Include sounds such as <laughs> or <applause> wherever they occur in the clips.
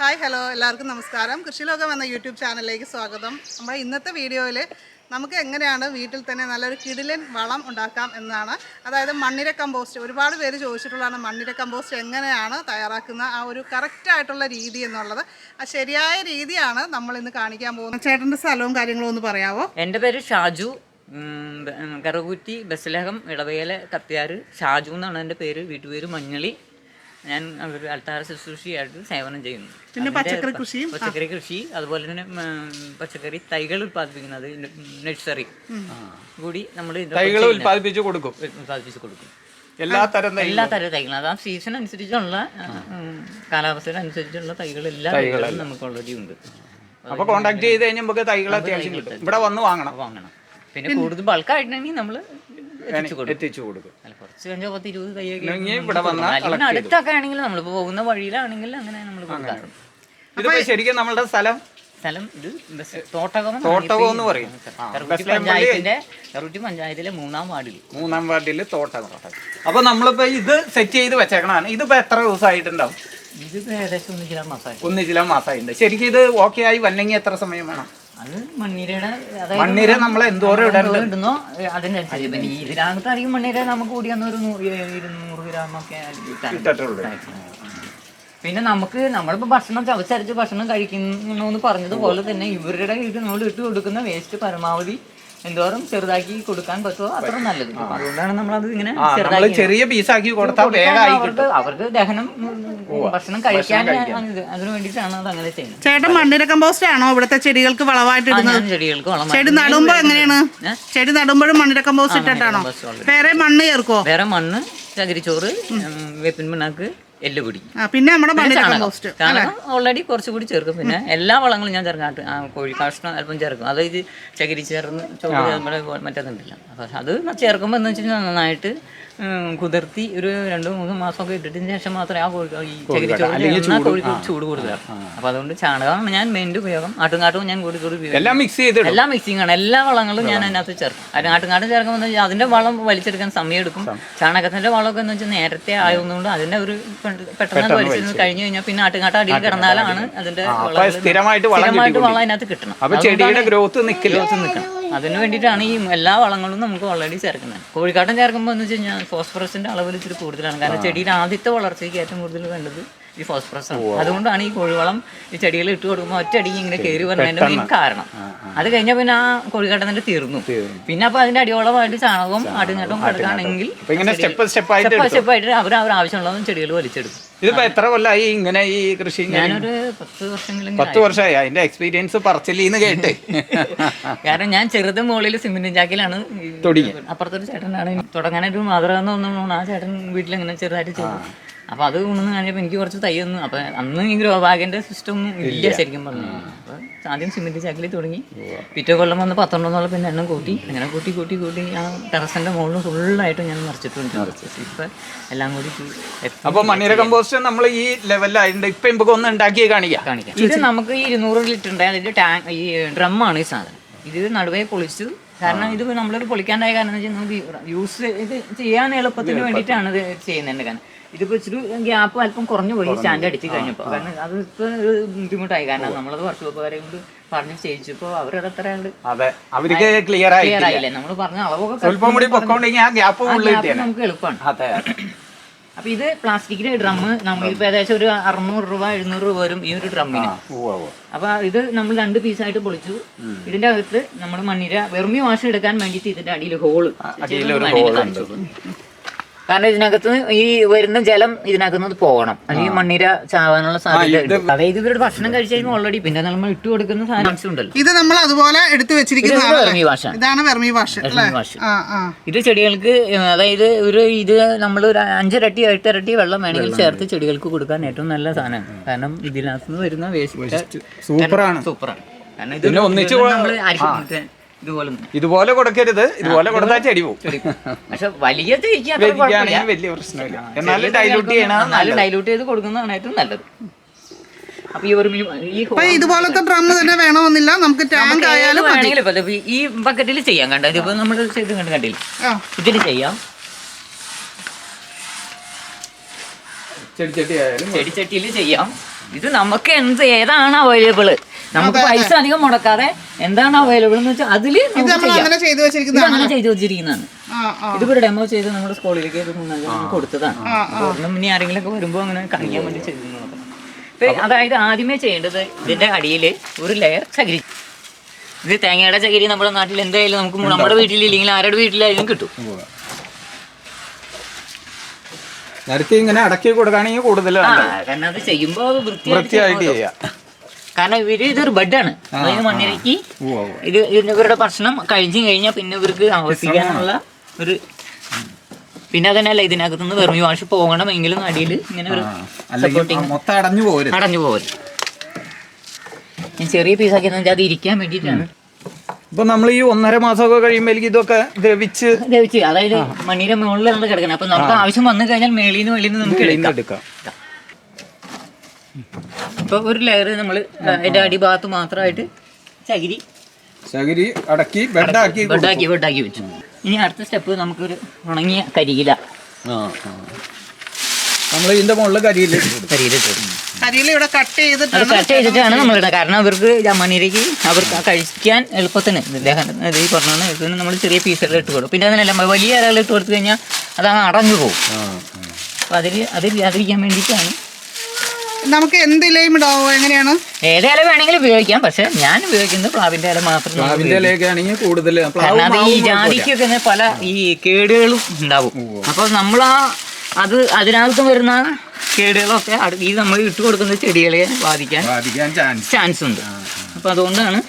Hi hello എല്ലാവർക്കും നമസ്കാരം. കൃഷിലോകം എന്ന യൂട്യൂബ് ചാനലിലേക്ക് സ്വാഗതം. നമ്മൾ ഇന്നത്തെ വീഡിയോയിൽ നമുക്ക് എങ്ങനെയാണ് വീട്ടിൽ തന്നെ നല്ലൊരു കിടിലൻ വളം ഉണ്ടാക്കാം എന്നാണ്. അതായത് മണ്ണിര കമ്പോസ്റ്റ്. ഒരുപാട് പേര് ചോദിച്ചിട്ടുള്ളതാണ് മണ്ണിര കമ്പോസ്റ്റ് എങ്ങനെയാണ് തയ്യാറാക്കുന്ന ആ ഒരു കറക്റ്റായിട്ടുള്ള രീതി എന്നുള്ളത്. ആ ശരിയായ രീതിയാണ് നമ്മൾ ഇന്ന് കാണിക്കാൻ പോകുന്നത്. ചേട്ടന്റെ സ്ഥലവും കാര്യങ്ങളും ഒന്ന് പറയാമോ എന്റെ പേര് ഷാജു. കറുകുറ്റി ബസ്ലഹം ഇടവയല കത്തിയാർ ഷാജു എന്നാണ് എന്റെ പേര്. വീട്ടുപേര് മഞ്ഞളി. ഞാൻ ഒരു അൾത്താര ശുശ്രൂഷയായിട്ട് സേവനം ചെയ്യുന്നു. പിന്നെ പച്ചക്കറി കൃഷി കൃഷിയും, പച്ചക്കറി കൃഷി അതുപോലെ തന്നെ പച്ചക്കറി തൈകൾ ഉൽപ്പാദിപ്പിക്കുന്നത് നഴ്സറി. കൂടി നമ്മൾ തൈകൾ ഉൽപ്പാദിപ്പിച്ച് കൊടുക്കും. ഉൽപ്പാദിപ്പിച്ച് കൊടുക്കും. എല്ലാ തരം എല്ലാ തരം തൈകളും. അത് ആ സീസൺ അനുസരിച്ചുള്ള കാലാവസ്ഥ അനുസരിച്ചുള്ള തൈകൾ എല്ലാ തൈകളും നമുക്ക് ഓൾറെഡി ഉണ്ട്. അപ്പൊ കോൺടാക്ട് ചെയ്ത് കഴിഞ്ഞാൽ നമുക്ക് തൈകൾ അത്യാവശ്യം കിട്ടും. ഇവിടെ വന്ന് വാങ്ങണം. വാങ്ങണം. പിന്നെ കൂടുതൽ ബൾക്കായിട്ടുണ്ടെങ്കിൽ നമ്മൾ എത്തിച്ചു കൊടുക്കും. അല്ല കുറച്ച് കഴിഞ്ഞാൽ പത്ത് ഇരുപത് തൈയൊക്കെ ഇവിടെ വന്നാൽ അടുത്തൊക്കെ ആണെങ്കിൽ നമ്മളിപ്പോ പോകുന്ന വഴിയിലാണെങ്കിൽ അങ്ങനെ നമ്മൾ കൊടുക്കാറുണ്ട് ഇതിപ്പോ ശരിക്കും നമ്മളുടെ സ്ഥലം? സ്ഥലം ഇത് ബസ് തോട്ടകം തോട്ടകം എന്ന് പറയും. പഞ്ചായത്തിന്റെ പഞ്ചായത്തിലെ മൂന്നാം വാർഡിൽ. മൂന്നാം വാർഡിൽ തോട്ടകം. അപ്പൊ നമ്മളിപ്പോ ഇത് സെറ്റ് ചെയ്ത് വെച്ചേക്കണാണ് ഇതിപ്പോ എത്ര ദിവസമായിട്ടുണ്ടാവും? ഇത് ഏകദേശം ഒന്ന് ചില മാസമായിട്ട്. ഒന്ന് ചില മാസമായിട്ടുണ്ട്. ശരിക്കും ഇത് ഓക്കെ ആയി വന്നെങ്കിൽ എത്ര സമയം വേണം? അത് മണ്ണീരയുടെ മണ്ണിര നമ്മൾ എന്തോരം ഇടുന്നോ? അതിനനുസരിച്ച് പിന്നെ ഇതിനകത്തായിരിക്കും മണ്ണീര നമുക്ക് കൂടിയാന്ന് ഒരു നൂറ് ഇരുന്നൂറ് ഗ്രാം ഒക്കെ ഇട്ടിട്ടുള്ളൂ. പിന്നെ നമുക്ക് നമ്മളിപ്പോ ഭക്ഷണം ചവച്ചരച്ച് ഭക്ഷണം കഴിക്കുന്നു എന്ന് പറഞ്ഞതുപോലെ തന്നെ ഇവരുടെ ഇത് നമ്മൾ ഇട്ട് കൊടുക്കുന്ന വേസ്റ്റ് പരമാവധി എന്തോരം ചെറുതാക്കി കൊടുക്കാൻ പറ്റുമോ? അത്ര നല്ലത്. അതുകൊണ്ടാണ് അത് ഇങ്ങനെ ചെറുതാക്കി ചെറിയ പീസാക്കി കൊടുത്താൽ അവർക്ക് അവർക്ക് ദഹനം ഭക്ഷണം കഴിക്കാൻ അതിനു വേണ്ടിട്ടാണ് വേണ്ടിയിട്ടാണ് അത് അങ്ങനെ ചെയ്യുന്നത്. ചേട്ടൻ മണ്ണിര കമ്പോസ്റ്റ് ആണോ ഇവിടുത്തെ ചെടികൾക്ക് വളമായിട്ട് ഇടുന്നത്? ചെടികൾക്ക് വളം ചെടി നടുമ്പോ എങ്ങനെയാണ്? ചെടി നടുമ്പോഴും മണ്ണിര കമ്പോസ്റ്റ് ഇട്ടിട്ടാണോ? വേറെ മണ്ണ് ചേർക്കോ വേറെ മണ്ണ് ചകിരിച്ചോറ് വേപ്പിൻ പിണ്ണാക്ക് എല്ലുപൊടി ആ പിന്നെ നമ്മുടെ ചാണകം. ഓൾറെഡി കുറച്ചുകൂടി ചേർക്കും. പിന്നെ എല്ലാ വളങ്ങളും ഞാൻ ചേർക്കാൻ കോഴി കാഷ്ണം അല്പം ചേർക്കും. അത് ഇത് ചകിരി ചേർന്ന് ചോറ് നമ്മുടെ മറ്റേതുണ്ടല്ലോ. അപ്പോൾ അത് ചേർക്കുമ്പോൾ എന്ന് വെച്ചാൽ നന്നായിട്ട് കുതിർത്തി ഒരു രണ്ട് മൂന്ന് മാസമൊക്കെ ഇട്ടിട്ടതിന് ശേഷം മാത്രമേ ആ കോഴി ഈ ചകിരി ചൂട്. കൂടുതലാണ് അപ്പൊ അതുകൊണ്ട് ചാണകമാണ് ഞാൻ മെയിൻ ഉപയോഗം. ആട്ടുംകാട്ടും ഞാൻ കൂടി കൂടി ഉപയോഗിക്കും. എല്ലാം മിക്സ് എല്ലാം മിക്സിംഗ് ആണ്. എല്ലാ വളങ്ങളും ഞാൻ അതിനകത്ത് ചേർക്കും. ആട്ടുംകാട്ടും ചേർക്കുമ്പോൾ അതിന്റെ വളം വലിച്ചെടുക്കാൻ സമയം എടുക്കും ചാണകത്തിന്റെ വളമൊക്കെ എന്ന് വെച്ചാൽ നേരത്തെ ആയതുകൊണ്ട് അതിന്റെ ഒരു പെട്ടെന്ന് വലിച്ചു കഴിഞ്ഞു കഴിഞ്ഞാൽ പിന്നെ ആട്ടുംകാട്ടം അടിയിൽ കിടന്നാലാണ് അതിന്റെ സ്ഥിരമായിട്ട് വളം അതിനകത്ത് കിട്ടണം. ഗ്രോത്ത് നിൽക്കണം. അതിന് വേണ്ടിയിട്ടാണ് ഈ എല്ലാ വളങ്ങളും നമുക്ക് ഓൾറെഡി ചേർക്കുന്നത്. കോഴിക്കാട്ടം ചേർക്കുമ്പോൾ എന്ന് വെച്ച് കഴിഞ്ഞാൽ ഫോസ്ഫറസിന്റെ അളവിൽ ഇച്ചിരി കൂടുതലാണ്. കാരണം ചെടിയിൽ ആദ്യത്തെ വളർച്ചയ്ക്ക് ഏറ്റവും കൂടുതൽ വേണ്ടത് ഈ ഫോസ്ഫറസ് ആണ്. അതുകൊണ്ടാണ് ഈ കോഴിവളം ഈ ചെടികൾ ഇട്ട് കൊടുക്കുമ്പോൾ ഒറ്റയടിക്ക് ഇങ്ങനെ കയറി വരുന്നതിന്റെ മെയിൻ കാരണം. അത് കഴിഞ്ഞാൽ പിന്നെ ആ കോഴിക്കാട്ടത്തിന്റെ തീർന്നു. പിന്നെ അപ്പൊ അതിന്റെ അടിയോളമായിട്ട് ചാണകവും ആട്ടുംകാട്ടവും കിടക്കുകയാണെങ്കിൽ സ്റ്റെപ്പ് സ്റ്റെപ്പ് ആയിട്ട് അവർ അവർ ആവശ്യമുള്ളതും ചെടികൾ വലിച്ചെടുക്കും. ഇതിപ്പോ എത്ര കൊല്ലായി ഇങ്ങനെ ഈ കൃഷി? ഞാനൊരു പത്ത് വർഷങ്ങളിൽ പത്ത് വർഷമായി. അതിന്റെ എക്സ്പീരിയൻസ് പറച്ചിലിന്ന് കേട്ട്. കാരണം ഞാൻ ചെറുത് മുകളിൽ സിമെന്റ് ചാക്കിലാണ് തുടങ്ങി. അപ്പുറത്തൊരു ചേട്ടനാണ്. തുടങ്ങാനൊരു മാതൃക എന്ന് തോന്നുന്നു ആ ചേട്ടൻ വീട്ടിൽ ഇങ്ങനെ ചെറുതായിട്ട് ചെയ്തു. അപ്പൊ അത് ഉണന്ന് കഴിഞ്ഞപ്പോൾ എനിക്ക് കുറച്ച് തൈ തന്നു അപ്പൊ അന്ന് ഈ ഗ്രോ സിസ്റ്റം ഒന്നും ഇല്ല. ശരിക്കും പറഞ്ഞു. അപ്പൊ ആദ്യം സിമെന്റ് ചാക്കിൽ തുടങ്ങി. പിറ്റേ കൊല്ലം വന്ന് പത്തൊണ്ടെന്നുള്ള പിന്നെ എണ്ണം കൂട്ടി. അങ്ങനെ കൂട്ടി കൂട്ടി കൂട്ടി ആ ടെറസിന്റെ മുകളിൽ ഫുള്ളായിട്ട് ഞാൻ നിറച്ചിട്ടുണ്ട്. ഇപ്പൊ എല്ലാം കൂടി അപ്പോൾ അപ്പൊ മണ്ണിര കമ്പോസ്റ്റ് നമ്മൾ ഈ ലെവലിലായിട്ടുണ്ട് ഇപ്പൊ നമുക്ക് ഒന്ന് ഉണ്ടാക്കി കാണിക്കാം. കാണിക്കാം. ഇത് നമുക്ക് ഈ ഇരുന്നൂറ് ലിറ്ററിന്റെ അതിന്റെ ടാങ്ക് ഈ ഡ്രമ്മാണ് ഈ സാധനം. ഇത് നടുവേ പൊളിച്ചു കാരണം ഇത് നമ്മളിത് പൊളിക്കാണ്ടായ കാരണം എന്ന് വെച്ചാൽ നമുക്ക് യൂസ് ഇത് ചെയ്യാൻ എളുപ്പത്തിന് വേണ്ടിയിട്ടാണ് ഇത് ചെയ്യുന്നത് കാരണം. ഇതിപ്പോ ഇച്ചിരി ഗ്യാപ്പ് അല്പം കുറഞ്ഞു പോയി സ്റ്റാൻഡ് അടിച്ച് കഴിഞ്ഞപ്പോൾ കാരണം അത് ഇപ്പൊ ഒരു ബുദ്ധിമുട്ടായി. കാരണം നമ്മളത് വർഷോപ്പുകാരെ കൊണ്ട് പറഞ്ഞ് ചെയ്യിച്ചപ്പോൾ അവരത് അത്ര അതെ. അവർക്ക് ക്ലിയർ ആയി ക്ലിയർ ആയില്ലേ? നമ്മൾ പറഞ്ഞ അളവൊക്കെ നമുക്ക് എളുപ്പമാണ് <coughs> അതെ അപ്പൊ ഇത് പ്ലാസ്റ്റിക്കിന്റെ ഡ്രം നമ്മളിപ്പോ ഏകദേശം ഒരു അറുന്നൂറ് രൂപ എഴുന്നൂറ് രൂപ വരും ഈ ഒരു ഡ്രമ്മിന് ഉവ്വ് ഉവ്വ്. അപ്പൊ ഇത് നമ്മൾ രണ്ട് പീസായിട്ട് പൊളിച്ചു. ഇതിന്റെ അകത്ത് നമ്മൾ മണ്ണിര വെറുമി വാഷ് എടുക്കാൻ വേണ്ടിയിട്ട് ഇതിന്റെ അടിയിൽ ഹോൾ അടിയിലൊരു കാരണം ഇതിനകത്ത് ഈ വരുന്ന ജലം ഇതിനകത്ത് പോകണം. അല്ലെങ്കിൽ മണ്ണിര ചാവാനുള്ള സാധ്യത ഉണ്ട്. അതായത് ഇവരുടെ ഭക്ഷണം കഴിച്ചു കഴിയുമ്പോൾ ഓൾറെഡി പിന്നെ നമ്മൾ ഇട്ട് കൊടുക്കുന്ന സാധനങ്ങൾ ഉണ്ടല്ലോ. ഇത് നമ്മൾ അതുപോലെ എടുത്തു ഇതാണ് വെർമി ആ ഇത് ചെടികൾക്ക് അതായത് ഒരു ഇത് നമ്മൾ ഒരു അഞ്ചരട്ടി എട്ടരട്ടി വെള്ളം വേണമെങ്കിൽ ചേർത്ത് ചെടികൾക്ക് കൊടുക്കാൻ ഏറ്റവും നല്ല സാധനമാണ് കാരണം ഇതിനകത്ത് നിന്ന് വരുന്ന വേസ്റ്റ് സൂപ്പറാണ് സൂപ്പറാണ് കാരണം ഇത് ഒന്നിച്ച് നമ്മൾ ഇതുപോലെ കൊടുക്കരുത്. ഇതുപോലെ കൊടുത്താൽ ചെടി പോകും പക്ഷെ വലിയ പ്രശ്നമില്ല. എന്നാലും ഡൈലൂട്ട് ചെയ്യണം ഡൈലൂട്ട് ചെയ്ത് കൊടുക്കുന്നതാണ് ഏറ്റവും നല്ലത്. അപ്പൊ ഇതുപോലത്തെ ഡ്രം തന്നെ വേണമെന്നില്ല. നമുക്ക് ടാങ്ക് ആയാലും ഈ ബക്കറ്റിൽ ചെയ്യാം കണ്ടോ? ഇതിപ്പോ നമ്മൾ ചെയ്ത് കണ്ട് കണ്ടില്ല? ഇതിന് ചെയ്യാം. ചെടിച്ചട്ടി ആയാലും ചെടിച്ചട്ടിയിൽ ചെയ്യാം. ഇത് നമുക്ക് എന്ത് ഏതാണ് അവൈലബിൾ നമുക്ക് പൈസ അധികം മുടക്കാതെ എന്താണ് അവൈലബിൾ എന്ന് വെച്ചാൽ അതിൽ അങ്ങനെ ചെയ്തു വെച്ചിരിക്കുന്നതാണ്. ഇതിപ്പോ ഡെമോ ചെയ്ത് നമ്മുടെ സ്കൂളിലേക്ക് ഇത് കൊടുത്തതാണ്. ഒന്നും ഇനി ആരെങ്കിലും ഒക്കെ വരുമ്പോൾ അങ്ങനെ കാണിക്കാൻ വേണ്ടി ചെയ്തു അതായത് ആദ്യമേ ചെയ്യേണ്ടത് ഇതിന്റെ അടിയിൽ ഒരു ലെയർ ചകിരി. ഇത് തേങ്ങയുടെ ചകിരി നമ്മുടെ നാട്ടിൽ എന്തായാലും നമുക്ക് നമ്മുടെ വീട്ടിലില്ലെങ്കിൽ ആരുടെ വീട്ടിലായാലും കിട്ടും. നേരത്തെ ഇങ്ങനെ അടക്കി കൊടുക്കുകയാണെങ്കിൽ കൂടുതൽ ചെയ്യുമ്പോ കാരണം അത് ചെയ്യുമ്പോൾ വൃത്തിയായിട്ട് വൃത്തിയായിട്ട് ചെയ്യാം. കാരണം ഇവർ ഇതൊരു ബെഡാണ് അതായത് മണ്ണിരക്ക്. ഇത് ഇവരുടെ ഭക്ഷണം കഴിച്ചു കഴിഞ്ഞാൽ പിന്നെ ഇവർക്ക് ആവർത്തിക്കാനുള്ള ഒരു പിന്നെ അതന്നെയല്ല ഇതിനകത്തുനിന്ന് വെറും വാഷ് പോകണമെങ്കിലും അടിയിൽ ഇങ്ങനെ ഒരു സപ്പോർട്ടിങ് അടഞ്ഞു പോരും അടഞ്ഞു പോകരുത് ഞാൻ ചെറിയ പീസാക്കി അത് ഇരിക്കാൻ വേണ്ടിയിട്ടാണ്. ഇപ്പൊ നമ്മൾ ഈ ഒന്നര മാസമൊക്കെ കഴിയുമ്പോൾ ഇതൊക്കെ ദ്രവിച്ച് ദ്രവിച്ച് അതായത് മണ്ണിന്റെ മുകളിലാണ് കിടക്കുന്നത് അപ്പൊ നമുക്ക് ആവശ്യം വന്നു കഴിഞ്ഞാൽ മേളിന്ന് നിന്ന് വെളിയിൽ നിന്ന് നമുക്ക് എടുക്കാം. എടുക്കാം ഇപ്പൊ ഒരു ലെയർ നമ്മൾ അതിന്റെ അടിഭാഗത്ത് മാത്രമായിട്ട് ചകിരി. ചകിരി അടക്കി ബെഡാക്കി ബെഡാക്കി ബെഡാക്കി വെച്ചു. ഇനി അടുത്ത സ്റ്റെപ്പ് നമുക്കൊരു ഉണങ്ങിയ കരിയില. നമ്മൾ ഇതിന്റെ മുകളിൽ കരിയില. കരിയില ഇവിടെ കട്ട് ചെയ്തിട്ട് ചെയ്തിട്ടാണ് കട്ട് ചെയ്തിട്ടാണ് നമ്മൾ ഇടുന്നത് കാരണം അവർക്ക് മണ്ണിരയ്ക്ക് അവർക്ക് കഴിക്കാൻ എളുപ്പത്തിന്. ഈ പറഞ്ഞ ഇതിന് നമ്മൾ ചെറിയ പീസുകൾ ഇട്ട് കൊടുക്കും. പിന്നെ അതിനല്ല വലിയ ഇലകൾ ഇട്ട് കൊടുത്തു കഴിഞ്ഞാൽ അതങ്ങ് അടഞ്ഞു പോകും. അപ്പോൾ അതിൽ അതില്ലാതിരിക്കാൻ വേണ്ടിയിട്ടാണ് നമുക്ക് എന്ത് ഇലയും ഇടാവോ? എങ്ങനെയാണ്? ഏത് ഇല വേണമെങ്കിലും ഉപയോഗിക്കാം പക്ഷെ ഞാൻ ഉപയോഗിക്കുന്നത് പ്ലാവിന്റെ ഇല മാത്രം പ്ലാവിന്റെ ഇലയൊക്കെ ആണെങ്കിൽ കൂടുതൽ ഈ ജാതിക്കൊക്കെ പല ഈ കേടുകളും ഉണ്ടാവും. അപ്പൊ നമ്മൾ ആ അത് അതിനകത്ത് വരുന്ന കേടുകളൊക്കെ ഈ നമ്മൾ ഇട്ട് കൊടുക്കുന്ന ചെടികളെ ബാധിക്കാൻ ചാൻസ് ഉണ്ട്. അപ്പൊ അതുകൊണ്ടാണ്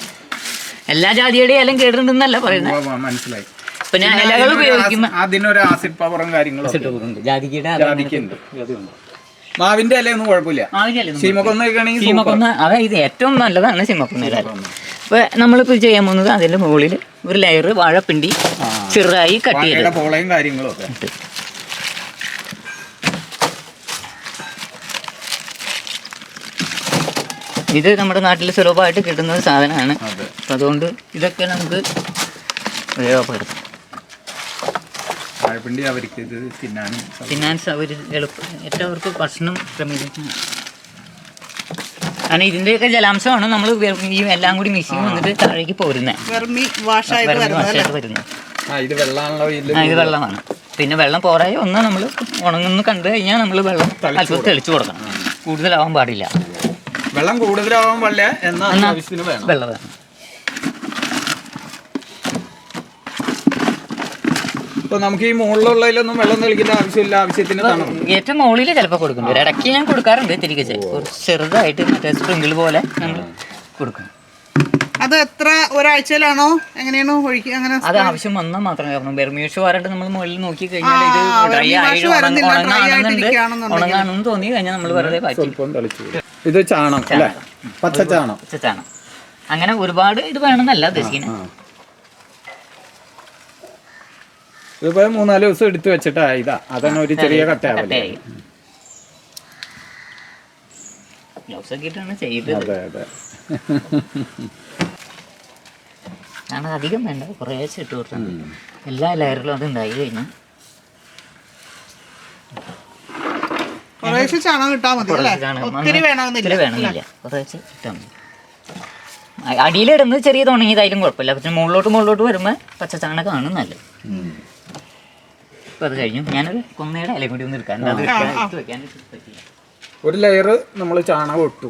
എല്ലാ ജാതിയുടെയും ഇലം കേടുണ്ടെന്നല്ല പറയുന്നത്. മനസ്സിലായി. പിന്നെ ഞാൻ ഇലകൾ ഉപയോഗിക്കുന്ന അതിനൊരു ആസിഡ് പവറും കാര്യങ്ങളും ജാതിക്കയുടെ ജാതിക്കുണ്ട് മാവിന്റെ അല്ലേ ഒന്നും കുഴപ്പമില്ല. സീമക്കൊന്ന ആണെങ്കിൽ സീമക്കൊന്ന അതായത് ഏറ്റവും നല്ലതാണ് സീമക്കൊന്ന അപ്പൊ നമ്മളിപ്പോ ചെയ്യാൻ പോകുന്നത് അതിന്റെ മുകളിൽ ഒരു ലെയർ വാഴപ്പിണ്ടി ചെറുതായി കട്ട് ചെയ്ത്. പോളയും കാര്യങ്ങളും ഒക്കെ. ഇത് നമ്മുടെ നാട്ടിൽ സുലഭമായിട്ട് കിട്ടുന്ന ഒരു സാധനമാണ്. അപ്പം അതുകൊണ്ട് ഇതൊക്കെ നമുക്ക് ഉപയോഗപ്പെടുത്തും. വാഴപ്പിണ്ടി അവർക്ക് ഇത് ഫിനാൻസ് തിന്നാൻ ഒരു എളുപ്പം ഏറ്റവും അവർക്ക് ഭക്ഷണം ക്രമീകരിക്കാൻ. കാരണം ഇതിന്റെയൊക്കെ ജലാംശമാണ് നമ്മൾ ഈ എല്ലാം കൂടി മിക്സിങ് വന്നിട്ട് താഴേക്ക് പോരുന്നത് ഇത് വെള്ളമാണല്ലോ ഇത് വെള്ളമാണ്. പിന്നെ വെള്ളം പോരായി ഒന്ന് നമ്മൾ ഉണങ്ങുന്ന കണ്ടു കഴിഞ്ഞാൽ നമ്മൾ വെള്ളം അല്പം തെളിച്ചു കൊടുക്കണം. കൂടുതലാവാൻ പാടില്ല. വെള്ളം കൂടുതലാവാൻ പാടില്ല എന്നാൽ വെള്ളം വേണം. ഇപ്പൊ നമുക്ക് ഈ മുകളിലുള്ളതിലൊന്നും വെള്ളം തെളിക്കേണ്ട ആവശ്യമില്ല. ആവശ്യത്തിന് തണുപ്പ്. ഏറ്റവും മുകളിൽ ചിലപ്പോൾ കൊടുക്കുന്നുണ്ട് ഇടയ്ക്ക് ഞാൻ കൊടുക്കാറുണ്ട് തിരികെ ചെറുതായിട്ട് മറ്റേ സ്പ്രിങ്കിൾ പോലെ നമ്മൾ കൊടുക്കും. അത് എത്ര ഒരാഴ്ചയിലാണോ? എങ്ങനെയാണോ ഒഴിക്കുക അങ്ങനെ അത് ആവശ്യം വന്നാൽ മാത്രമേ കാരണം ബെർമീഷ് വാരായിട്ട് നമ്മൾ മുകളിൽ നോക്കി കഴിഞ്ഞാൽ ഇത് ഡ്രൈ വെർമി ആയി വാഷ് വരുന്നില്ല, dry ഉണങ്ങാണെന്നുണ്ട്. ഉണങ്ങാണെന്ന് തോന്നി കഴിഞ്ഞാൽ നമ്മൾ വെറുതെ ഇത് ചാണം പച്ച ചാണം വെച്ചിട്ടാണ് അങ്ങനെ ഒരുപാട് ഇത് വേണമെന്നല്ല ഉദ്ദേശിക്കുന്നത്. ഇതിപ്പോ മൂന്നാൽ ദിവസം എടുത്തു വെച്ചിട്ടാ ഇതാ. അതന്നെ ഒരു ചെറിയ അതെ അതെ. കാരണം അധികം വേണ്ട കുറേശ്ശെ ഇട്ട് കൊടുത്തിട്ടുണ്ട് എല്ലാ ലെയറിലും അത് ഉണ്ടായി കഴിഞ്ഞു. കുറേശ്ശെ ചാണകം ഇട്ടാൽ മതി അല്ലേ? ചാണകം. ഒത്തിരി അങ്ങനെ വേണമെന്നില്ല. ഒത്തിരി വേണമെന്നില്ല. കുറേശ്ശെ ഇട്ടാൽ മതി. അ- അടിയിലിടുന്നത് ചെറിയ തുണങ്ങിയതായാലും കുഴപ്പമില്ല. പക്ഷെ മുകളിലോട്ട് മുകളിലോട്ട് വരുമ്പോൾ പച്ച ചാണകമാണ് നല്ലത്. ഇപ്പം അത് കഴിഞ്ഞു. ഞാനൊരു കൊന്നയുടെ ഇല കൂടി ഒന്ന് എടുക്കാൻ അത് എടുത്ത് വെക്കാനായിട്ട് പറ്റില്ല ഒരു ലെയർ നമ്മൾ ചാണകം ഇട്ടു.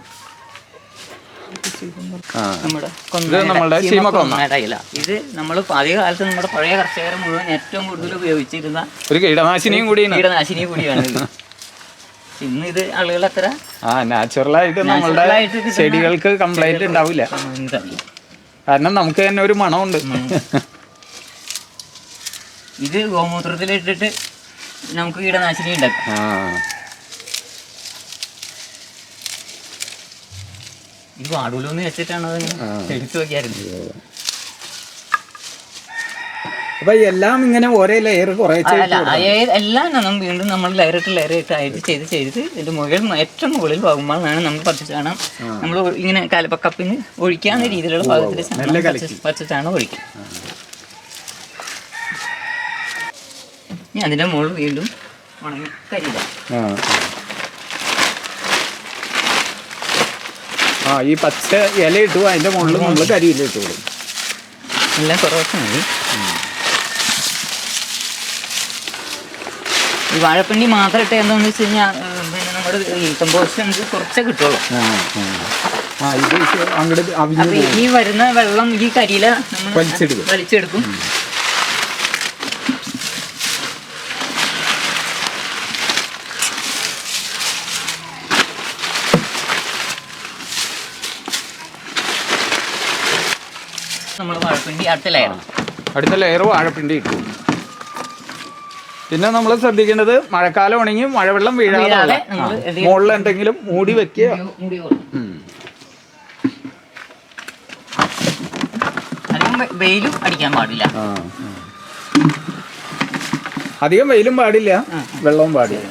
നമ്മുടെ ഇത് നമ്മളുടെ ശീമക്കൊന്ന. കൊന്നയുടെ ഇല. ഇത് നമ്മൾ പഴയ കാലത്ത് നമ്മുടെ പഴയ കർഷകർ മുഴുവൻ ഏറ്റവും കൂടുതൽ ഉപയോഗിച്ചിരുന്ന ഒരു കീടനാശിനിയും കൂടിയാണ് കീടനാശിനി കൂടിയാണ് ഇത്. ഇന്ന് ഇത് ആളുകൾ അത്ര ആ നമ്മളുടെ Natural ആയിട്ട് കിട്ടുന്ന ചെടികൾക്ക് കംപ്ലൈന്റ് ഉണ്ടാവില്ല. കാരണം നമുക്ക് തന്നെ ഒരു മണമുണ്ട്. ഇത് ഗോമൂത്രത്തിലിട്ടിട്ട് നമുക്ക് കീടനാശിനി ഉണ്ടാക്കാം. പാടൂലോ എന്ന് വെച്ചിട്ടാണ് അത് എടുത്തു നോക്കിയായിരുന്നു അപ്പൊ എല്ലാം ഇങ്ങനെ ഒരേ ലെയർ കുറേ എല്ലാം നമ്മൾ വീണ്ടും നമ്മൾ ലെയർ ഇട്ട് ലെയർ ഇട്ട് ആയിട്ട് ചെയ്ത് ചെയ്ത് ഇതിന്റെ മുകളിൽ ഏറ്റവും മുകളിൽ പോകുമ്പോഴാണ് നമ്മൾ പച്ചച്ചാണം നമ്മൾ ഇങ്ങനെ കലപ്പക്കപ്പിന് ഒഴിക്കാവുന്ന രീതിയിലുള്ള ഭാഗത്തിൽ പച്ച- പച്ചച്ചാണം ഒഴിക്കും. ഇനി അതിന്റെ മുകളിൽ വീണ്ടും ഉണങ്ങി കരിയില്ല ആ ഈ പച്ച ഇല ഇട്ടു അതിന്റെ മുകളിൽ നമ്മൾ കരിയില ഇട്ടു കൊടുക്കും. എല്ലാം കുറവൊക്കെ മതി. ഈ വാഴപ്പിണ്ടി മാത്രം ഇട്ട് എന്താണെന്ന് വെച്ച് കഴിഞ്ഞാൽ പിന്നെ നമ്മുടെ കമ്പോസ്റ്റ് നമുക്ക് കുറച്ചേ കിട്ടുള്ളൂ. ഈ വരുന്ന വെള്ളം ഈ കരിയില നമ്മൾ വലിച്ചെടുക്കും. വലിച്ചെടുക്കും നമ്മൾ വാഴപ്പിണ്ടി അടുത്ത ലെയർ അടുത്ത ലെയർ വാഴപ്പിണ്ടി ഇട്ടു. പിന്നെ നമ്മൾ ശ്രദ്ധിക്കേണ്ടത് മഴക്കാലം ഉണങ്ങി മഴവെള്ളം വീഴാതെ? മുകളിൽ എന്തെങ്കിലും മൂടി വെക്കുക. വെയിലും അടിക്കാൻ പാടില്ല. അധികം വെയിലും പാടില്ല വെള്ളവും പാടില്ല.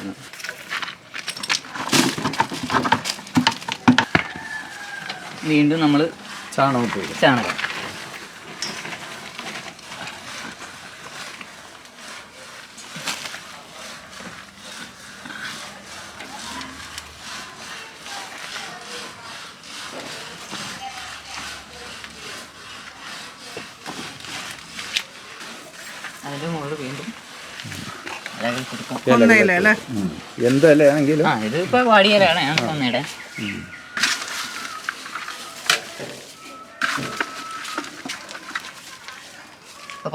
വീണ്ടും നമ്മൾ ചാണകം. ചാണകം അതിന്റെ മുകളിൽ വീണ്ടും ഇലകൾ കൊടുക്കും ഒന്നേല അല്ലേ ഞാൻ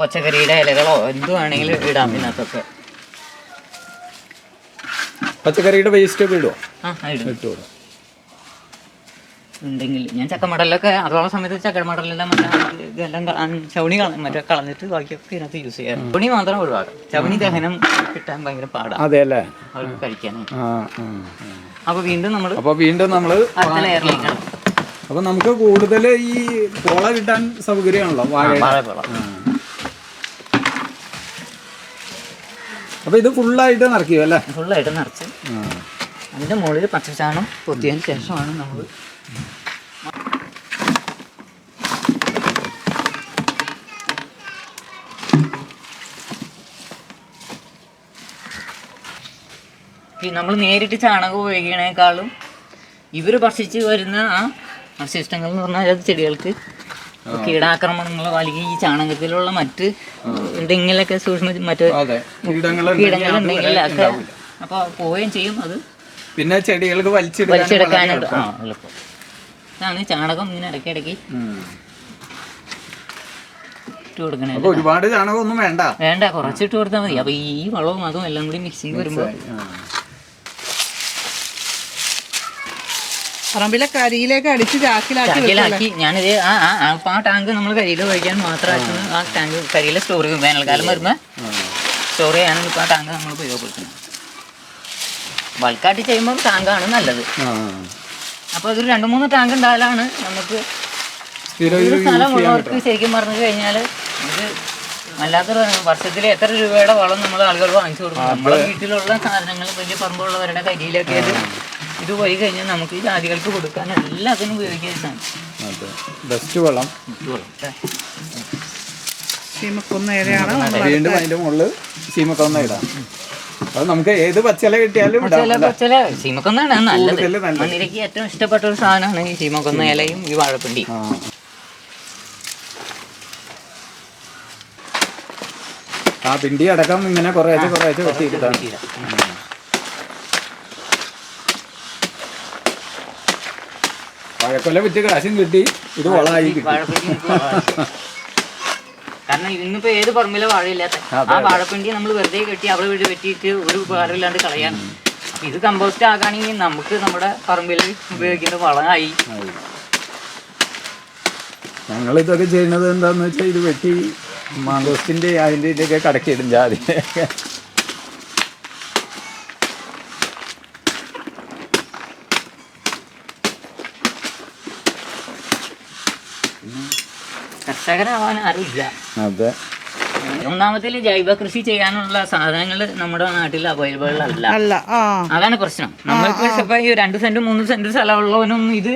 പച്ചക്കറിയുടെ ഇലകളോ എന്തുവാണെങ്കിലും ഇടാം ഇതിനകത്തൊക്കെ. പച്ചക്കറിയുടെ വേസ്റ്റ് ഒക്കെ ഇടുമോ ആ ഇടും. ഇട്ടു കൊടുക്കും. ഉണ്ടെങ്കിൽ. ഞാൻ ചക്കമടലൊക്കെ അതോളം സമയത്ത് ചക്കമടലെല്ലാം മറ്റേ ഇതെല്ലാം ചവണി മറ്റേ കളഞ്ഞിട്ട് ബാക്കിയൊക്കെ ഇതിനകത്ത് യൂസ് ചെയ്യാം ചവണി മാത്രം ഒഴിവാക്കാം. ചവണി ദഹനം കിട്ടാൻ ഭയങ്കര പാടാണ് അതെ അല്ലേ? അവർക്ക് കഴിക്കാനും. അപ്പൊ വീണ്ടും നമ്മൾ അപ്പൊ വീണ്ടും നമ്മൾ അടുത്ത ലെയറിലേക്ക് അപ്പൊ നമുക്ക് കൂടുതൽ ഈ പോള കിട്ടാൻ സൗകര്യമാണല്ലോ അപ്പൊ ഇത് ഫുള്ളായിട്ട് നിറയ്ക്കും അല്ലേ ഫുള്ളായിട്ട് നിറച്ച്. അതിന്റെ മുകളിൽ പച്ചച്ചാണം പൊത്തിയതിന് ശേഷമാണ് നമ്മൾ നമ്മൾ നേരിട്ട് ചാണകം ഉപയോഗിക്കണേക്കാളും ഇവർ ഭക്ഷിച്ച് വരുന്ന ആ അവശിഷ്ടങ്ങൾ എന്ന് പറഞ്ഞാൽ അത് ചെടികൾക്ക് കീടാക്രമണങ്ങൾ അല്ലെങ്കിൽ ഈ ചാണകത്തിലുള്ള മറ്റ് ഇടങ്ങളൊക്കെ സൂക്ഷ്മ മറ്റ് കീടങ്ങളുണ്ടെങ്കിൽ ഒക്കെ അപ്പോൾ പോവുകയും ചെയ്യും അത് പിന്നെ ചെടികൾക്ക് വലിച്ചെടുക്കാനും എളുപ്പം. ഇതാണ് ചാണകം ഇങ്ങനെ ഇടയ്ക്ക് ഇട്ട് കൊടുക്കണേ ഒരുപാട് ചാണകം ഒന്നും വേണ്ട വേണ്ട കുറച്ചിട്ട് കൊടുത്താൽ മതി. അപ്പൊ ഈ വളവും അതും എല്ലാം കൂടി മിക്സിങ് വരുമ്പോൾ. പറമ്പിലെ കരിയിലേക്ക് അടിച്ച് ചാക്കിലാക്കി ഞാനിത് ആ ആ ടാങ്ക് നമ്മൾ കരിയിൽ ഒഴിക്കാൻ മാത്രമായിട്ട് ആ ടാങ്ക് കരിയിലെ സ്റ്റോർ ചെയ്യും വേനൽക്കാലം വരുമ്പോൾ സ്റ്റോർ ചെയ്യാനും ഇപ്പോൾ ആ ടാങ്ക് നമ്മൾ ഉപയോഗപ്പെടുത്തുന്നത്. ബൾക്കായിട്ട് ചെയ്യുമ്പോൾ ടാങ്കാണ് നല്ലത്. ആ. അപ്പോൾ അതൊരു രണ്ട് മൂന്ന് ടാങ്ക് ഉണ്ടായാലാണ് നമുക്ക് ഒരു സ്ഥലമുള്ളവർക്ക് ശരിക്കും പറഞ്ഞു കഴിഞ്ഞാൽ ഇത് വല്ലാത്തൊരു വർഷത്തിൽ എത്ര രൂപയുടെ വളം നമ്മൾ ആളുകൾ വാങ്ങിച്ചു കൊടുക്കും. നമ്മുടെ വീട്ടിലുള്ള സാധനങ്ങൾ വലിയ പറമ്പുള്ളവരുടെ കരിയിലൊക്കെ ഇത് ഇത് പോയി കഴിഞ്ഞാൽ നമുക്ക് ഈ ജാതികൾക്ക് കൊടുക്കാൻ എല്ലാത്തിനും അതെ. ബെസ്റ്റ് വളം. നമ്മൾ വീണ്ടും അതിന്റെ മുകളിൽ സീമക്കൊന്ന ഇടാം അത് നമുക്ക് ഏത് പച്ചില കിട്ടിയാലും ഇടാം ചില ചില ചീമക്കൊന്നാണ് നല്ലത്. കൂടുതൽ ഏറ്റവും ഇഷ്ടപ്പെട്ട ഒരു സാധനമാണ് ഈ ചീമക്കൊന്ന ഇലയും ഈ വാഴപ്പിണ്ടി. ആ. പിണ്ടി അടക്കം ഇങ്ങനെ കുറേശ്ശെ കുറേശ്ശെ വെച്ചിട്ടാണ് വാഴക്കൊല വിറ്റ് കാശും കിട്ടി. ഇത് വളമായി കിട്ടി. <laughs> കാരണം ഇന്നിപ്പോ ഏത് പറമ്പിലെ വാഴയില്ലാത്ത. ആ വാഴപ്പിണ്ടി നമ്മൾ വെറുതെ കെട്ടി അവിടെ വീട് വെട്ടിയിട്ട് ഒരു ഉപകാരമില്ലാണ്ട് കളയാണ്. ഇത് കമ്പോസ്റ്റ് ആകാണെങ്കിൽ നമുക്ക് നമ്മുടെ പറമ്പിൽ ഉപയോഗിക്കുന്ന വളമായി. ഞങ്ങൾ ഇതൊക്കെ ചെയ്യുന്നത് എന്താന്ന് വെച്ചാൽ ഇത് വെട്ടി മാങ്കോസ്റ്റിന്റെ അതിന്റെ ഇതൊക്കെ കടക്കിയിടും ജാതി. കർഷകനാവാൻ അറിയില്ല. അതെ. ഒന്നാമത്തിൽ ജൈവ കൃഷി ചെയ്യാനുള്ള സാധനങ്ങൾ നമ്മുടെ നാട്ടിൽ അവൈലബിൾ അല്ല അതാണ് പ്രശ്നം. നമ്മൾക്ക് ഇപ്പൊ ഈ രണ്ട് സെന്റും മൂന്ന് സെന്റ് സ്ഥലമുള്ളവനൊന്നും ഇത്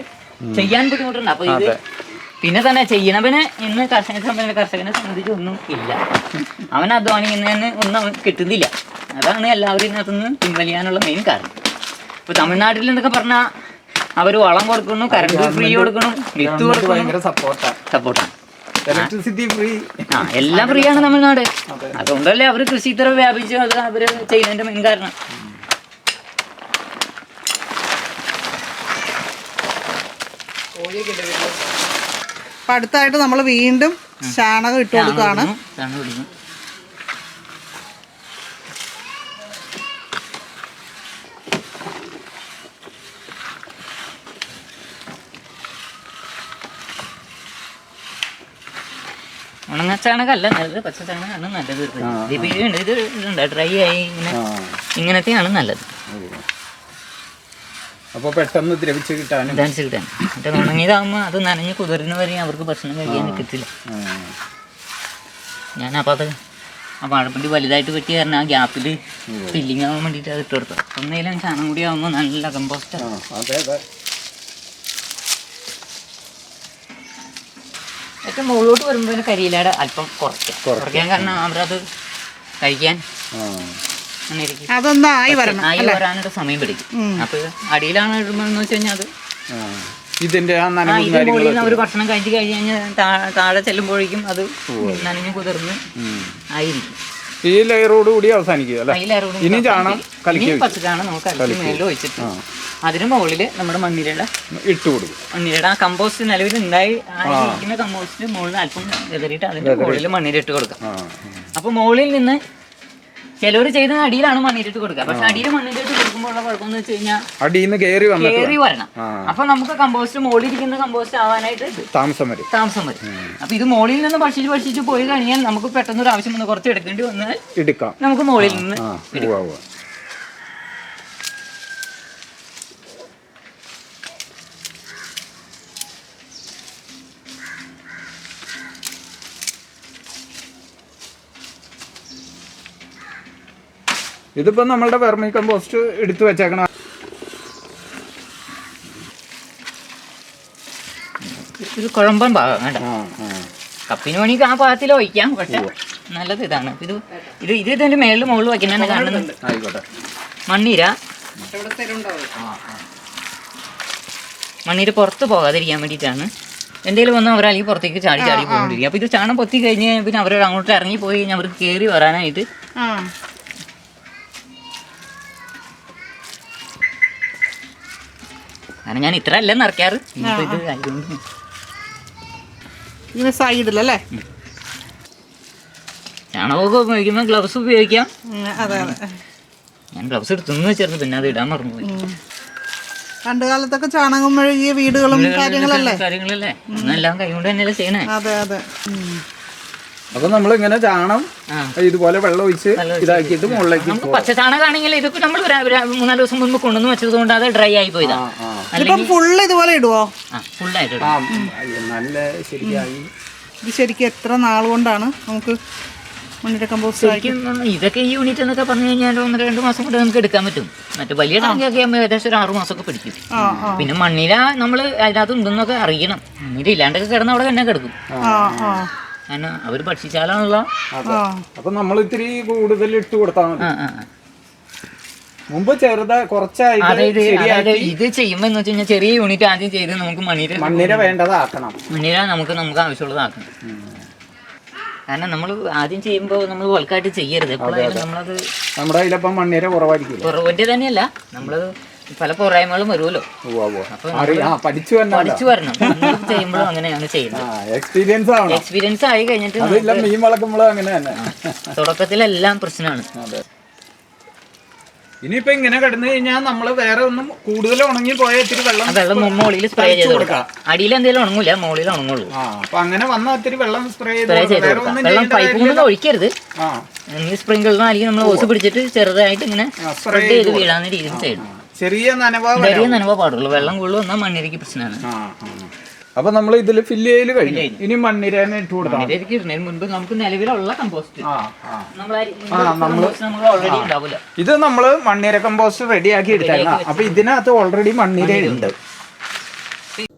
ചെയ്യാൻ ബുദ്ധിമുട്ടുണ്ട്. അപ്പൊ ഇത് പിന്നെ തന്നെ ചെയ്യണവന് ഇന്ന് കർഷക സംബന്ധിച്ച കർഷകനെ സംബന്ധിച്ച് ഒന്നും ഇല്ല. അവൻ അധ്വാനിക്കുന്നതിന് ഒന്നും അവൻ കിട്ടുന്നില്ല. അതാണ് എല്ലാവരും ഇതിനകത്തുനിന്ന് പിൻവലിയാനുള്ള മെയിൻ കാരണം. ഇപ്പൊ തമിഴ്നാട്ടിൽ എന്നൊക്കെ പറഞ്ഞാൽ അവർ വളം കൊടുക്കുന്നു കറണ്ട് ഫ്രീ കൊടുക്കണം വിത്ത് കൊടുക്കണം സപ്പോർട്ടാണ് ഇലക്ട്രിസിറ്റി ഫ്രീ ആ എല്ലാം ഫ്രീ ആണ് തമിഴ്നാട്. അതുകൊണ്ടല്ലേ അവർ കൃഷി ഇത്ര വ്യാപിച്ചു അത് അവർ ചെയ്യുന്നതിന്റെ മെയിൻ കാരണം. അടുത്തായിട്ട് നമ്മൾ വീണ്ടും ചാണകം ഇട്ട് കൊടുക്കുകയാണ്. ചാണകം പിടിക്കും ചാണകമല്ല നല്ലത് പച്ച ചാണകമാണ് നല്ലത് ഇത് ഇത് ഇതുണ്ട് ഡ്രൈ ആയി ഇങ്ങനെ ഇങ്ങനത്തെയാണ് നല്ലത്. അപ്പോൾ പെട്ടെന്ന് ദ്രവിച്ച് കിട്ടാനും. ഡാൻസ് കിട്ടാൻ മറ്റേ ഉണങ്ങിയതാകുമ്പോൾ അത് നനഞ്ഞ് കുതിർന്ന് വരെ അവർക്ക് ഭക്ഷണം കഴിക്കാൻ കിട്ടില്ല. ഞാൻ അപ്പോൾ അത് ആ പാഴപ്പണ്ടി വലുതായിട്ട് വെട്ടി കാരണം ആ ഗ്യാപ്പിൽ ഫില്ലിങ് ആവാൻ വേണ്ടിയിട്ട് അത് ഇട്ട് കൊടുത്തു ഒന്നേലും ചാണം കൂടി ആകുമ്പോൾ നല്ല കമ്പോസ്റ്റ് ആ അതെ അതെ ഏറ്റവും മുകളിലോട്ട് വരുമ്പോൾ കരിയിലയുടെ അല്പം കുറയ്ക്കാം. കുറയ്ക്കാൻ കാരണം അവരത് കഴിക്കാൻ ആ. അങ്ങനെ ഇരിക്കും. അതൊന്നായി വരണം ആയി വരാനൊരു സമയം പിടിക്കും. അപ്പൊ അടിയിലാണ് ഇടുമ്പോന്ന് വെച്ച് കഴിഞ്ഞാൽ അത് ഇതിന്റെ ഒരു ഭക്ഷണം കഴിച്ച് കഴിഞ്ഞ് കഴിഞ്ഞാൽ താഴെ ചെല്ലുമ്പോഴേക്കും അത് നനഞ്ഞു കുതിർന്ന് ആയിരിക്കും. ഈ ലെയറോട് കൂടി അവസാനിക്കുക അല്ലെ? ഇനി ചാണം കലക്കി പച്ചച്ചാണം നമുക്ക് ഒഴിച്ചിട്ട് അതിന് മുകളിൽ നമ്മുടെ മണ്ണിരയുടെ ഇട്ട് കൊടുക്കും മണ്ണിരയുടെ ആ കമ്പോസ്റ്റ് നിലവിൽ ഉണ്ടായി. കമ്പോസ്റ്റ് മുകളിൽ അല്പം എതിരിട്ട് അതിന്റെ മുകളിൽ മണ്ണിരിട്ട് കൊടുക്കാം ആ. അപ്പൊ മുകളിൽ നിന്ന് ചിലവർ ചെയ്ത അടിയിലാണ് മണ്ണിട്ട് കൊടുക്കുക. പക്ഷെ അടിയിൽ മണ്ണിട്ട് കൊടുക്കുമ്പോൾ ഉള്ള കുഴപ്പമെന്ന് വെച്ച് കഴിഞ്ഞാൽ അടിയിൽ നിന്ന് കയറി വന്നിട്ട് കയറി വരണം. അപ്പൊ നമുക്ക് കമ്പോസ്റ്റ് മോളിൽ ഇരിക്കുന്ന കമ്പോസ്റ്റ് ആവാനായിട്ട് താമസം വരും. താമസം വരും. അപ്പൊ ഇത് മോളിൽ നിന്ന് ഭക്ഷിച്ച് ഭക്ഷിച്ച് പോയി കഴിഞ്ഞാൽ നമുക്ക് പെട്ടെന്ന് ഒരു ആവശ്യം വന്ന് കുറച്ച് എടുക്കേണ്ടി വന്നാൽ എടുക്കാം. നമുക്ക് മോളിൽ നിന്ന് ഇതിപ്പോ നമ്മളുടെ വെർമി കമ്പോസ്റ്റ് എടുത്തു വെച്ചേക്കണം ഇത് കുഴമ്പൻ ഭാഗം കേട്ടോ കപ്പിന് വേണമെങ്കിൽ ആ പാകത്തിൽ ഒഴിക്കാം പക്ഷെ നല്ലത് ഇതാണ്. ഇത് ഇത് ഇത് ഇതിന്റെ മേളിൽ മുകളിൽ വയ്ക്കുന്ന മണ്ണീര. മണ്ണീര് പുറത്ത് പോകാതിരിക്കാൻ വേണ്ടിയിട്ടാണ് എന്തെങ്കിലും വന്നാൽ അവരല്ലെങ്കിൽ പുറത്തേക്ക് ചാടി ചാടി പോകൊണ്ടിരിക്കും അപ്പോൾ ഇത് ചാണം പൊത്തി കഴിഞ്ഞ് കഴിഞ്ഞാൽ പിന്നെ അവർ അങ്ങോട്ട് ഇറങ്ങി പോയി കഴിഞ്ഞാൽ അവർക്ക് കയറി വരാനായിട്ട് കാരണം ഞാൻ ഇത്ര അല്ല നിറയ്ക്കാറ് ഇത് ആയതുകൊണ്ട്. ഇങ്ങനെ സൈഡിലല്ലേ? ചാണകമൊക്കെ ഉപയോഗിക്കുമ്പോൾ ഗ്ലൗസ് ഉപയോഗിക്കാം. ഞാൻ ഗ്ലൗസ് എടുത്തു വെച്ചിരുന്നു പിന്നെ അത് ഇടാൻ മറന്നുപോയി പണ്ട് കാലത്തൊക്കെ ചാണകം മെഴുകിയ വീടുകളും കാര്യങ്ങളല്ലേ? കാര്യങ്ങളല്ലേ? എന്നെല്ലാം കൈകൊണ്ട് തന്നെയല്ലേ ചെയ്യണേ. അതെ അതെ. അപ്പൊ നമ്മൾ ഇങ്ങനെ ചാണം ഇതുപോലെ വെള്ളം ഒഴിച്ച് ഇതാക്കിയിട്ട് മുകളിലേക്ക് പച്ച ചാണകമാണെങ്കിൽ ഇതിപ്പോ നമ്മൾ മൂന്നാൽ ദിവസം മുമ്പ് കൊണ്ടുവന്ന് വെച്ചത് കൊണ്ട് അത് ഡ്രൈ ആയി പോയതാ. ഫുള്ള് ഇതുപോലെ ഇടുവോ? ഫുള്ളായിട്ട് ആ നല്ല ശരിയായി ഇത് ശരിക്കും എത്ര നാൾ കൊണ്ടാണ് നമുക്ക് മണ്ണിര കമ്പോസ്റ്റ് ആയി ശരിക്കും ഇതൊക്കെ ഈ യൂണിറ്റ് എന്നൊക്കെ പറഞ്ഞു കഴിഞ്ഞാൽ ഒന്ന് രണ്ട് മാസം കൊണ്ട് നമുക്ക് എടുക്കാൻ പറ്റും. മറ്റു വലിയ ടാങ്കൊക്കെ ആകുമ്പോൾ ഏകദേശം ഒരു ആറ് മാസമൊക്കെ പിടിക്കും. ആ ആ. പിന്നെ മണ്ണിര നമ്മൾ അതിനകത്ത് ഉണ്ടെന്നൊക്കെ അറിയണം. മണ്ണില ഇല്ലാണ്ടൊക്കെ കിടന്ന് അവിടെ തന്നെ കിടക്കും. ആ ആ. കാരണം അവർ ആ അപ്പൊ നമ്മൾ ഇത്തിരി കൂടുതൽ ഇട്ട് കൊടുത്താൽ മതി. ആ ആ ആ. മുമ്പ് ചെറുതാ കുറച്ചായി അതായത് അതായത് ഇത് ചെയ്യുമ്പോൾ എന്ന് വെച്ച് കഴിഞ്ഞാൽ ചെറിയ യൂണിറ്റ് ആദ്യം ചെയ്ത് നമുക്ക് മണ്ണിര മണ്ണിര വേണ്ടതാക്കണം. മണ്ണിര നമുക്ക് നമുക്ക് ആവശ്യമുള്ളതാക്കണം. കാരണം നമ്മൾ ആദ്യം ചെയ്യുമ്പോൾ നമ്മൾ വൾക്കായിട്ട് ചെയ്യരുത്. നമ്മളത് നമ്മുടെ മണ്ണിര കുറവായിരിക്കും കുറവിന്റെ തന്നെയല്ല. നമ്മളത് പല പോരായ്മകളും വരുമല്ലോ. പഠിച്ചു പഠിച്ചു വരണം. ചെയ്യുമ്പോഴും അങ്ങനെയാണ് ചെയ്യുന്നത്. എക്സ്പീരിയൻസ് എക്സ്പീരിയൻസ് ആയി കഴിഞ്ഞിട്ട് തുടക്കത്തിലെല്ലാം പ്രശ്നമാണ് അതെ. ഇനിയിപ്പോ ഇങ്ങനെ കിടന്നു കഴിഞ്ഞാൽ നമ്മൾ വേറെ ഒന്നും കൂടുതൽ ഉണങ്ങി പോയ ഇത്തിരി വെള്ളം വെള്ളം മുകളിൽ സ്പ്രേ ചെയ്ത് കൊടുക്കാം. അടിയിൽ എന്തെങ്കിലും ഉണങ്ങൂല മുകളിൽ ഉണങ്ങുള്ളൂ. ആ അപ്പൊ അങ്ങനെ വന്ന ഇത്തിരി വെള്ളം സ്പ്രേ ചെയ്ത് വെള്ളം പൈപ്പ്. ഒഴിക്കരുത്. സ്പ്രിങ്കിളിനോ അല്ലെങ്കിൽ നമ്മൾ ഓസ് പിടിച്ചിട്ട് ചെറുതായിട്ട് ഇങ്ങനെ സ്പ്രെഡ് ചെയ്ത് വീഴാവുന്ന രീതിയിൽ ചെയ്യണം. ചെറിയ നനവ ചെറിയ നനവ പാടുള്ളൂ. വെള്ളം കൂടുതൽ വന്നാൽ മണ്ണിരക്ക് പ്രശ്നമാണ്. അപ്പൊ നമ്മൾ ഇതിൽ ഫില്ല് ചെയ്ത് കഴിഞ്ഞു. ഇനി മണ്ണിരേനെ ഇട്ട് കൊടുക്കാം ഇടുന്നതിന് മുൻപ് നമുക്ക് നിലവിലുള്ള കമ്പോസ്റ്റ് ആ ആ. നമ്മൾ നമ്മൾ ഓൾറെഡി ഉണ്ടാവില്ല ഇത് നമ്മൾ മണ്ണിര കമ്പോസ്റ്റ് റെഡിയാക്കി എടുത്തേക്കണം അപ്പൊ ഇതിനകത്ത് ഓൾറെഡി മണ്ണിര ഉണ്ട്.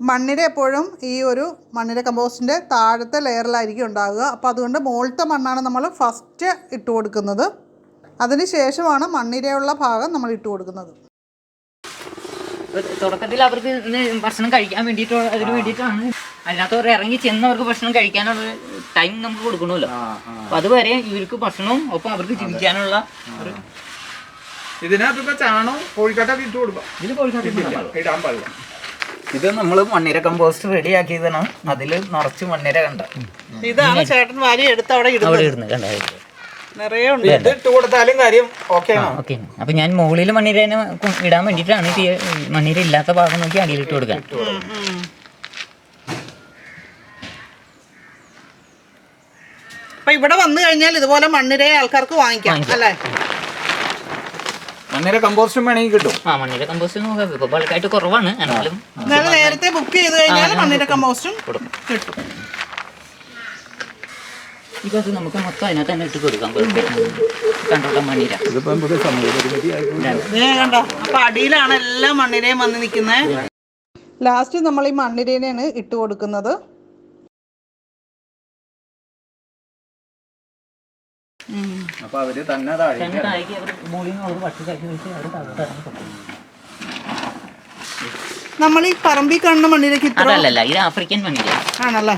മണ്ണിര എപ്പോഴും ഈ ഒരു മണ്ണിര കമ്പോസ്റ്റിന്റെ താഴത്തെ ലെയറിലായിരിക്കും ഉണ്ടാകുക അപ്പോൾ അതുകൊണ്ട് മുകളിലത്തെ മണ്ണാണ് നമ്മൾ ഫസ്റ്റ് ഇട്ട് കൊടുക്കുന്നത്. അതിന് ശേഷമാണ് മണ്ണിരയുള്ള ഭാഗം നമ്മൾ ഇട്ട് കൊടുക്കുന്നത്. തുടക്കത്തിൽ അവർക്ക് ഇന്ന് ഭക്ഷണം കഴിക്കാൻ വേണ്ടിയിട്ട് അതിന് വേണ്ടിയിട്ടാണ്. അല്ലാത്തവർ ഇറങ്ങി ചെന്നവർക്ക് ഭക്ഷണം കഴിക്കാനുള്ള ടൈം നമുക്ക് കൊടുക്കണമല്ലോ. അപ്പൊ അതുവരെ ഇവർക്ക് ഭക്ഷണവും ഒപ്പം അവർക്ക് ജീവിക്കാനുള്ള ഒരു ചാണോ ഇപ്പൊ ചാണകം കോഴിക്കാട്ടൊക്കെ ഇട്ട് കൊടുക്കാം. ഇതിൽ കോഴിക്കോട് ഇടാൻ പാടില്ല. ഇത് നമ്മൾ മണ്ണിര കമ്പോസ്റ്റ് റെഡിയാക്കിയതാണ് അതിൽ നിറച്ച് മണ്ണിര കണ്ട. ഇതാണ് ചേട്ടൻ വാരി എടുത്ത് അവിടെ അവിടെ ഇടുന്നത്. കണ്ടായത് നിറയെ ഉണ്ട്. ഇത് ഇട്ട് കൊടുത്താലും കാര്യം ഓക്കെ ആണ്. ഓക്കെ അപ്പൊ ഞാൻ മുകളിൽ മണ്ണിരേനെ ഇടാൻ വേണ്ടിയിട്ടാണ് ഈ മണ്ണീര ഇല്ലാത്ത ഭാഗം നോക്കി അടിയിലിട്ട് കൊടുക്കാൻ. അപ്പൊ ഇവിടെ വന്നു കഴിഞ്ഞാൽ ഇതുപോലെ മണ്ണിരയെ ആൾക്കാർക്ക് വാങ്ങിക്കാം. അല്ലേ? മണ്ണിര കമ്പോസ്റ്റും വേണമെങ്കിൽ കിട്ടും. ആ മണ്ണീര കമ്പോസ്റ്റ് നോക്കാം. ഇപ്പൊ ബൾക്കായിട്ട് കുറവാണ്. എന്നാലും നേരത്തെ ബുക്ക് ചെയ്ത് കഴിഞ്ഞാൽ മണ്ണിര കമ്പോസ്റ്റും കിട്ടും. അത് നമുക്ക് മൊത്തം അതിനകത്ത് തന്നെ ഇട്ട് കൊടുക്കാം. മണ്ണീര കണ്ടോ അപ്പൊ അടിയിലാണ് എല്ലാ മണ്ണിരയും വന്ന് നിൽക്കുന്നത് ലാസ്റ്റ് നമ്മൾ ഈ മണ്ണിരേനെയാണ് ഇട്ട് കൊടുക്കുന്നത്. അപ്പൊ അവർ തന്നെ താഴെ. നമ്മൾ ഈ പറമ്പിൽ കാണുന്ന മണ്ണിരക്ക് ഇത്ര അതല്ലല്ല ഇത് ആഫ്രിക്കൻ മണ്ണിര. ആണല്ലേ?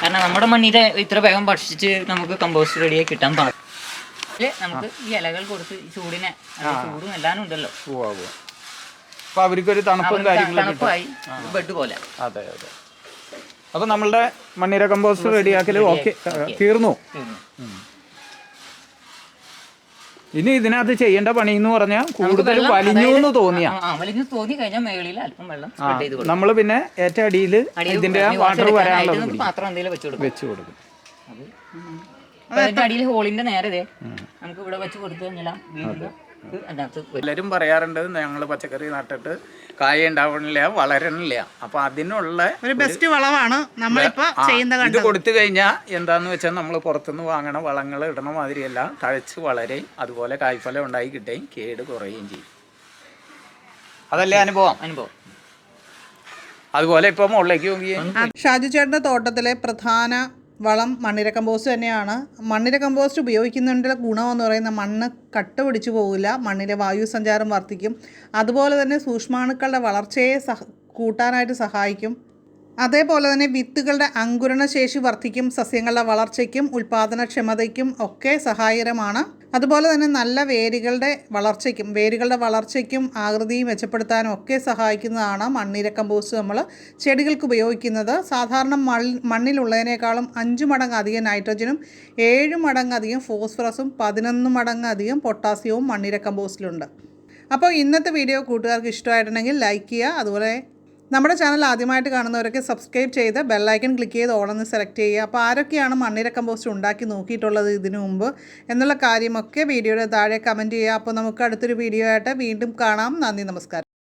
കാരണം നമ്മുടെ മണ്ണിനെ ഇത്ര വേഗം ഭക്ഷിച്ച് നമുക്ക് കമ്പോസ്റ്റ് റെഡിയായി കിട്ടാൻ പാടില്ല. നമുക്ക് ഈ ഇലകൾ കൊടുത്ത് ചൂടിനെ ചൂടും എല്ലാം ഉണ്ടല്ലോ. അപ്പൊ അവർക്കൊരു തണുപ്പും. തണുപ്പായി ബെഡ് പോലെ. അതെ അതെ. അപ്പൊ നമ്മളുടെ മണ്ണിര കമ്പോസ്റ്റ് റെഡിയാക്കൽ ഓക്കെ. തീർന്നു. ഇനി ഇതിനകത്ത് ചെയ്യേണ്ട പണി എന്ന് പറഞ്ഞാൽ കൂടുതൽ വലിഞ്ഞു എന്ന് തോന്നിയാ. വലിഞ്ഞു തോന്നി കഴിഞ്ഞാൽ മേളിൽ അല്പം വെള്ളം നമ്മൾ പിന്നെ ഏറ്റവും അടിയിൽ ഇതിന്റെ വാട്ടർ വരാനുള്ള വരാനുള്ളത് പാത്രം എന്തെങ്കിലും വെച്ച് കൊടുക്കും. അടിയിൽ ഹോളിന്റെ നേരെ ദേ നമുക്ക് ഇവിടെ വെച്ച് കൊടുത്തു കഴിഞ്ഞാൽ. എല്ലാവരും പറയാറുണ്ട് ഞങ്ങൾ പച്ചക്കറി നട്ടിട്ട് കായ ഉണ്ടാവണില്ല വളരണില്ല. അപ്പൊ അതിനുള്ള ഒരു ബെസ്റ്റ് വളമാണ് നമ്മളിപ്പോ ചെയ്യുന്ന ഇത് കൊടുത്തു കഴിഞ്ഞാൽ എന്താന്ന് വെച്ചാൽ നമ്മൾ പുറത്തുനിന്ന് വാങ്ങണ വളങ്ങൾ ഇടണ മാതിരിയല്ല തഴച്ച് വളരെയും അതുപോലെ കായ്ഫലം ഉണ്ടായി കിട്ടുകയും കേട് കുറയുകയും ചെയ്യും. അതല്ലേ അനുഭവം? അനുഭവം. അതുപോലെ ഇപ്പൊ മുകളിലേക്ക് ഷാജു ചേട്ടന്റെ തോട്ടത്തിലെ പ്രധാന വളം മണ്ണിര കമ്പോസ്റ്റ് തന്നെയാണ്. മണ്ണിര കമ്പോസ്റ്റ് ഉപയോഗിക്കുന്നതിന്റെ ഗുണമെന്ന് പറയുന്ന മണ്ണ് കട്ട പിടിച്ചു പോകില്ല മണ്ണിലെ വായു സഞ്ചാരം വർദ്ധിക്കും. അതുപോലെ തന്നെ സൂക്ഷ്മാണുക്കളുടെ വളർച്ചയെ സഹ കൂട്ടാനായിട്ട് സഹായിക്കും. അതേപോലെ തന്നെ വിത്തുകളുടെ അങ്കുരണശേഷി വർദ്ധിക്കും സസ്യങ്ങളുടെ വളർച്ചയ്ക്കും ഉൽപാദനക്ഷമതയ്ക്കും ഒക്കെ സഹായകരമാണ്. അതുപോലെ തന്നെ നല്ല വേരുകളുടെ വളർച്ചയ്ക്കും വേരുകളുടെ വളർച്ചയ്ക്കും ആകൃതിയും മെച്ചപ്പെടുത്താനും ഒക്കെ സഹായിക്കുന്നതാണ് മണ്ണിര കമ്പോസ്റ്റ് നമ്മൾ ചെടികൾക്ക് ഉപയോഗിക്കുന്നത്. സാധാരണ മണ്ണിൽ മണ്ണിലുള്ളതിനേക്കാളും അഞ്ച് മടങ്ങ് അധികം നൈട്രജനും ഏഴ് മടങ്ങ് അധികം ഫോസ്ഫറസും പതിനൊന്ന് മടങ്ങ് അധികം പൊട്ടാസ്യവും മണ്ണിര കമ്പോസ്റ്റിലുണ്ട്. അപ്പോൾ ഇന്നത്തെ വീഡിയോ കൂട്ടുകാർക്ക് ഇഷ്ടമായിട്ടുണ്ടെങ്കിൽ ലൈക്ക് ചെയ്യുക അതുപോലെ നമ്മുടെ ചാനൽ ആദ്യമായിട്ട് കാണുന്നവരൊക്കെ സബ്സ്ക്രൈബ് ചെയ്ത് ബെല്ലൈക്കൺ ക്ലിക്ക് ചെയ്ത് ഓളെന്ന് സെലക്ട് ചെയ്യുക. അപ്പോൾ ആരൊക്കെയാണ് മണ്ണിര കമ്പോസ്റ്റ് ഉണ്ടാക്കി നോക്കിയിട്ടുള്ളത് ഇതിനു മുമ്പ് എന്നുള്ള കാര്യമൊക്കെ വീഡിയോയുടെ താഴെ കമന്റ് ചെയ്യുക. അപ്പോൾ നമുക്ക് അടുത്തൊരു വീഡിയോ ആയിട്ട് വീണ്ടും കാണാം. നന്ദി നമസ്കാരം.